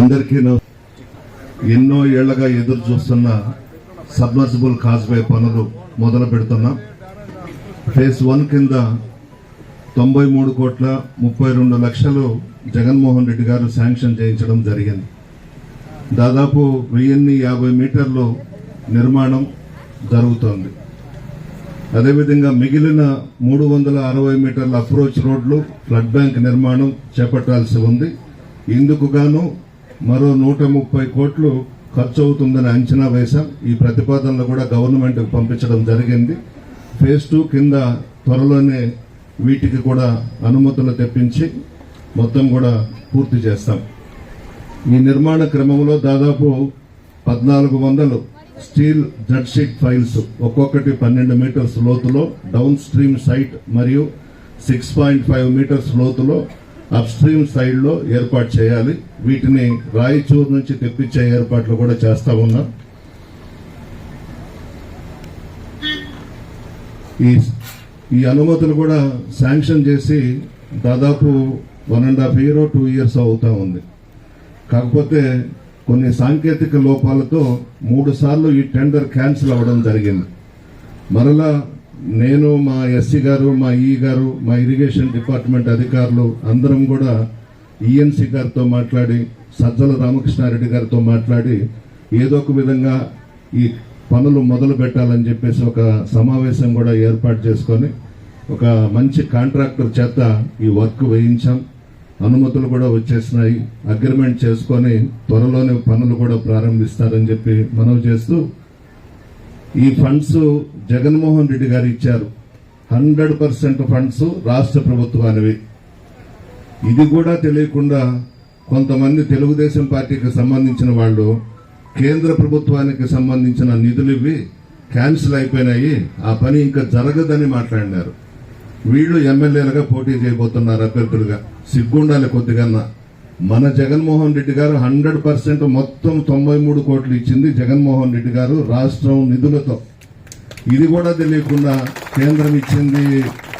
అందరికీ ఎన్నో ఏళ్ళగా ఎదురు చూస్తున్న సబ్మర్సిబుల్ కాజ్వే పనులు మొదలు పెడుతున్నాం. ఫేజ్ వన్ కింద తొంభై మూడు కోట్ల ముప్పై రెండు లక్షలు జగన్మోహన్ రెడ్డి గారు శాంక్షన్ చేయించడం జరిగింది. దాదాపు వెయ్యిన్ని యాభై మీటర్లు నిర్మాణం జరుగుతోంది. అదేవిధంగా మిగిలిన మూడు వందల అరవై మీటర్ల అప్రోచ్ రోడ్లు ఫ్లడ్ బ్యాంక్ నిర్మాణం చేపట్టాల్సి ఉంది. ఇందుకు గాను మరో నూట ముప్పై కోట్లు ఖర్చు అవుతుందని అంచనా వేశాం. ఈ ప్రతిపాదనలు కూడా గవర్నమెంట్ పంపించడం జరిగింది. ఫేజ్ టూ కింద త్వరలోనే వీటికి కూడా అనుమతులు తెప్పించి మొత్తం కూడా పూర్తి చేస్తాం. ఈ నిర్మాణ క్రమంలో దాదాపు పద్నాలుగు వందలు స్టీల్ జడ్షీట్ ఫైల్స్ ఒక్కొక్కటి పన్నెండు మీటర్స్ లోతులో డౌన్ స్ట్రీమ్ సైట్ మరియు సిక్స్ పాయింట్ ఫైవ్ మీటర్స్ లోతులో అప్స్ట్రీమ్ సైడ్లో ఏర్పాటు చేయాలి. వీటిని రాయచూరు నుంచి తెప్పించే ఏర్పాట్లు కూడా చేస్తా ఉన్నాం. ఈ ఈ అనుమతులు కూడా శాంక్షన్ చేసి దాదాపు one and half year two years అవుతా ఉంది. కాకపోతే కొన్ని సాంకేతిక లోపాలతో మూడు సార్లు ఈ టెండర్ క్యాన్సిల్ అవ్వడం జరిగింది. మరలా నేను మా ఎస్సీ గారు మా ఈ గారు మా ఇరిగేషన్ డిపార్ట్మెంట్ అధికారులు అందరం కూడా ఈఎన్సీ గారితో మాట్లాడి సజ్జల రామకృష్ణారెడ్డి గారితో మాట్లాడి ఏదో ఒక విధంగా ఈ పనులు మొదలు పెట్టాలని చెప్పేసి ఒక సమావేశం కూడా ఏర్పాటు చేసుకొని ఒక మంచి కాంట్రాక్టర్ చేత ఈ వర్క్ వేయించాం. అనుమతులు కూడా వచ్చేసినాయి. అగ్రిమెంట్ చేసుకొని త్వరలోనే పనులు కూడా ప్రారంభిస్తారని చెప్పి మనవి చేస్తూ ఈ ఫండ్స్ జగన్మోహన్ రెడ్డి గారు ఇచ్చారు. హండ్రెడ్ పర్సెంట్ ఫండ్స్ రాష్ట్ర ప్రభుత్వానివి. ఇది కూడా తెలియకుండా కొంతమంది తెలుగుదేశం పార్టీకి సంబంధించిన వాళ్ళు కేంద్ర ప్రభుత్వానికి సంబంధించిన నిధులు ఇవి క్యాన్సిల్ అయిపోయినాయి. ఆ పని ఇంకా జరగదని మాట్లాడినారు. వీళ్ళు ఎమ్మెల్యేలుగా పోటీ చేయబోతున్నారు అభ్యర్థులుగా. సిగ్గుండాలి కొద్దిగా మన జగన్మోహన్ రెడ్డి గారు హండ్రెడ్ పర్సెంట్ మొత్తం తొంభై మూడు కోట్లు ఇచ్చింది జగన్మోహన్ రెడ్డి గారు రాష్ట్రం నిధులతో. ఇది కూడా తెలియకుండా కేంద్రం ఇచ్చింది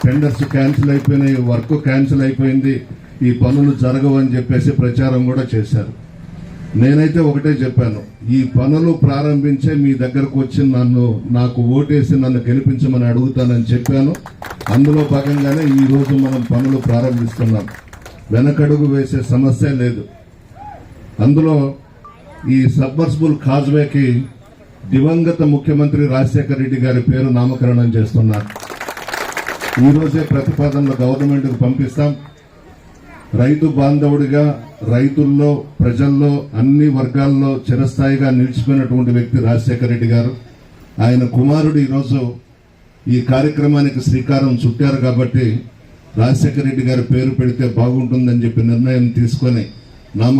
టెండర్స్ క్యాన్సిల్ అయిపోయినాయి వర్క్ క్యాన్సిల్ అయిపోయింది ఈ పనులు జరగవని చెప్పేసి ప్రచారం కూడా చేశారు. నేనైతే ఒకటే చెప్పాను ఈ పనులు ప్రారంభించే మీ దగ్గరకు వచ్చి నన్ను నాకు ఓటేసి నన్ను గెలిపించమని అడుగుతానని చెప్పాను. అందులో భాగంగానే ఈ రోజు మనం పనులు ప్రారంభిస్తున్నాం. వెనకడుగు వేసే సమస్య లేదు. అందులో ఈ సబ్మర్సిబుల్ కాజ్వేకి దివంగత ముఖ్యమంత్రి రాజశేఖర రెడ్డి గారి పేరు నామకరణం చేస్తున్నారు. ఈరోజే ప్రతిపాదనలు గవర్నమెంట్కు పంపిస్తాం. రైతు బాంధవుడిగా రైతుల్లో ప్రజల్లో అన్ని వర్గాల్లో చిరస్థాయిగా నిలిచిపోయినటువంటి వ్యక్తి రాజశేఖర రెడ్డి గారు. ఆయన కుమారుడు ఈరోజు ఈ కార్యక్రమానికి శ్రీకారం చుట్టారు కాబట్టి రాజశేఖర రెడ్డి గారి పేరు పెడితే బాగుంటుందని చెప్పి నిర్ణయం తీసుకొని నామ